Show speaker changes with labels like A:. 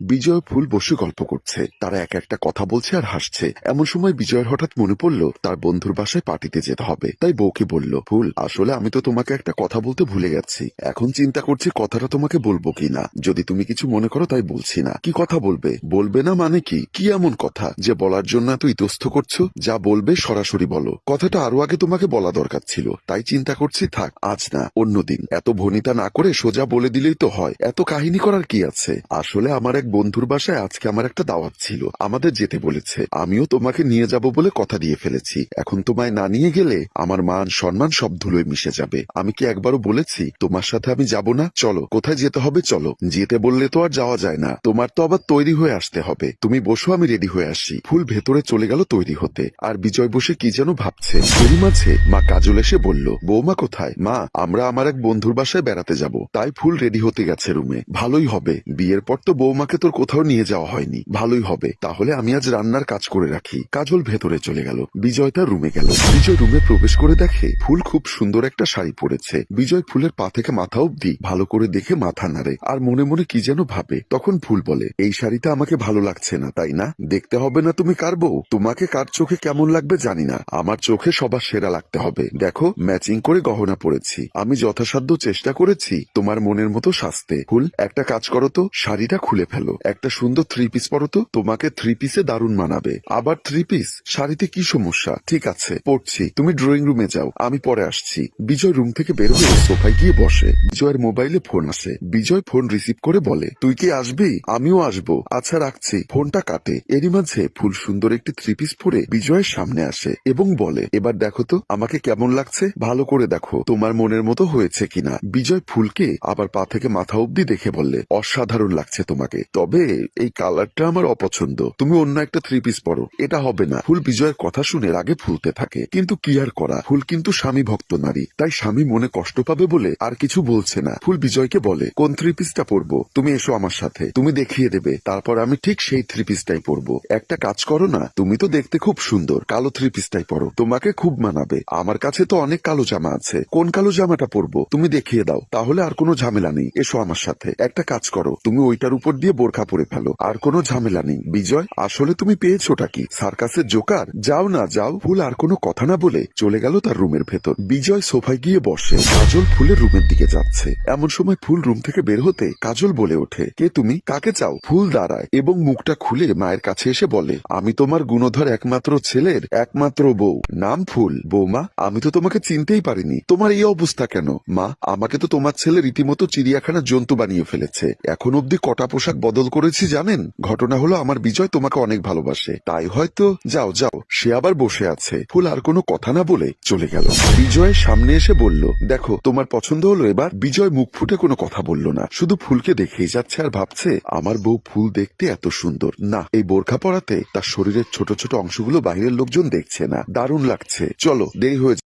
A: বিজয় ফুল বসে গল্প করছে। তারা এক একটা কথা বলছে আর হাসছে। এমন সময় বিজয়ের হঠাৎ মনে পড়ল, তার বন্ধুর বাসায় পার্টিতে যেতে হবে। তাই বউকে বলল, ফুল, আসলে আমি তো তোমাকে একটা কথা বলতে ভুলে গেছি। এখন চিন্তা করছি কথাটা তোমাকে বলব কিনা। যদি তুমি কিছু মনে করো তাই বলছি না। কি কথা বলবে? বলবে না মানে কি? কি এমন কথা? যে বলার জন্য এত ইতস্থ করছ? যা বলবে সরাসরি বলো। কথাটা আরও আগে তোমাকে বলা দরকার ছিল। তাই চিন্তা করছি, থাক, আজ না, অন্যদিন। এত ভনিতা না করে সোজা বলে দিলেই তো হয়। এত কাহিনী করার কি আছে? আসলে আমার এক বন্ধুর বাসায় আজকে আমার একটা দাওয়াত ছিল। আমাদের যেতে বলেছে। আমিও তোমাকে নিয়ে যাব বলে কথা দিয়ে ফেলেছি। এখন তোমায় না নিয়ে গেলে আমার মান সম্মান সব ধুলোয় মিশে যাবে। আমি কি একবারও বলেছি, তোমার সাথে আমি যাব না? চলো, কোথায় যেতে হবে চলো। যেতে বললে তো আর যাওয়া যায় না। তোমার তো আবার তৈরি হয়ে আসতে হবে। তুমি বসো, আমি রেডি হয়ে আসি। ফুল ভেতরে চলে গেল তৈরি হতে। আর বিজয় বসে কি যেন ভাবছে। এরই মাঝে মা কাজল এসে বলল, বৌমা কোথায়? মা, আমরা আমার এক বন্ধুর বাসায় বেড়াতে যাব। তাই ফুল রেডি হতে গেছে রুমে। ভালোই হবে। বিয়ের পর তো বৌমাকে তোর কোথাও নিয়ে যাওয়া হয়নি। ভালোই হবে। তাহলে আমি আজ রান্নার কাজ করে রাখি। কাজল ভেতরে চলে গেল। বিজয় তার রুমে গেল। বিজয় রুমে প্রবেশ করে দেখে ফুল খুব সুন্দর একটা শাড়ি পরেছে। বিজয় ফুলের পা থেকে মাথা অব্দি ভালো করে দেখে মাথা নাড়ে আর মনে মনে কি যেন ভাবে। তখন ফুল বলে, এই শাড়িটা আমাকে ভালো লাগছে না, তাই না? দেখতে হবে না তুমি কার বউ? তোমাকে কার চোখে কেমন লাগবে জানি না। আমার চোখে সবার সেরা লাগতে হবে। দেখো ম্যাচিং করে গহনা পরেছি। আমি যথাসাধ্য চেষ্টা করেছি তোমার মনের মতো সাজতে। ফুল, একটা কাজ করো তো। শাড়িটা খুলে ফেলো। একটা সুন্দর থ্রি পিস পরো তো। তোমাকে থ্রি পিসে দারুণ মানাবে। আবার থ্রি পিস শাড়িতে কি সমস্যা? ঠিক আছে, পড়ছি। তুমি ড্রয়িং রুমে যাও। আমি পরে আসছি। বিজয় রুম থেকে বের হয়ে সোফায় গিয়ে বসে। বিজয়ের মোবাইলে ফোন আসে। বিজয় ফোন রিসিভ করে বলে, তুই কি আসবি? আমিও আসব। আচ্ছা রাখছি। ফোনটা কাটে। এরই মাঝে ফুল সুন্দর একটি থ্রি পিস পরে বিজয়ের সামনে আসে এবং বলে, এবার দেখো তো, আমাকে কেমন লাগছে? ভালো করে দেখো, তোমার মনের মতো হয়েছে কিনা? বিজয় ফুলকে আবার পা থেকে মাথা অব্দি দেখে বললে, অসাধারণ লাগছে তোমাকে। তবে এই কালারটা আমার অপছন্দ। তুমি অন্য একটা থ্রি পিস পরো। এটা হবে না। ফুল বিজয়ের কথা শুনে রাগে ফুলতে থাকে। কিন্তু কি আর করা? ফুল কিন্তু স্বামী ভক্ত নারী। তাই স্বামী মনে কষ্ট পাবে বলে আর কিছু বলছে না। ফুল বিজয়কে বলে, কোন থ্রি পিসটা পরবো? তুমি এসো আমার সাথে। তুমি দেখিয়ে দেবে। তারপর আমি ঠিক সেই থ্রি পিসটাই পরবো। একটা কাজ করো না। তুমি তো দেখতে খুব সুন্দর। কালো থ্রি পিসটাই পরো। তোমাকে খুব মানাবে। আমার কাছে তো অনেক কালো জামা আছে। কোন কালো জামাটা পরবো? তুমি দেখিয়ে দাও। তাহলে আর কোনো ঝামেলা নেই। এসো আমার সাথে। একটা কাজ করো। তুমি ওইটার উপর দিয়ে বোরখা পরে ফেলো। আর কোনো ঝামেলা নেই। বিজয়, আসলে তুমি পেয়েছোটা কি? সার্কাসের জোকার? যাও না, যাও। ফুল আর কোনো কথা না বলে চলে গেল তার রুমের ভেতর। বিজয় সোফায় গিয়ে বসে। কাজল ফুলের রুমের দিকে যাচ্ছে। এমন সময় ফুল রুম থেকে বের হতে কাজল বলে ওঠে, কে তুমি? কাকে চাও? ফুল দাঁড়ায় এবং মুখটা খুলে মায়ের কাছে এসে বলে, আমি তোমার গুণধর একমাত্র ছেলের একমাত্র বউ। নাম ফুল। বৌমা, আমি তো তোমাকে চিনতেই পারিনি। তোমার এই অবস্থা কেন? মা, আমাকে তো তোমার ছেলে রীতিমতো চিড়িয়াখানার জন্তু বানিয়ে ফেলেছে। এখন অব্দি কটা পোশাক বদল করেছি, জানেন? ঘটনা হলো, আমার বিজয় তোমাকে অনেক ভালোবাসে। তাই হয়তো, যাও যাও, সে আবার বসে আছে। ফুল আর কোনো কথা না বলে চলে গেল। বিজয়ের সামনে এসে বলল, দেখো, তোমার পছন্দ হলো এবার? বিজয় মুখ ফুটে কোনো কথা বলল না। শুধু ফুলকে দেখেই যাচ্ছে আর ভাবছে, আমার বউ ফুল দেখতে এত সুন্দর। না, এই বোরখা পরাতে তার শরীরের ছোট ছোট অংশগুলো বাইরের লোকজন দেখছে না। দারুণ লাগছে। চলো, দেরি হয়ে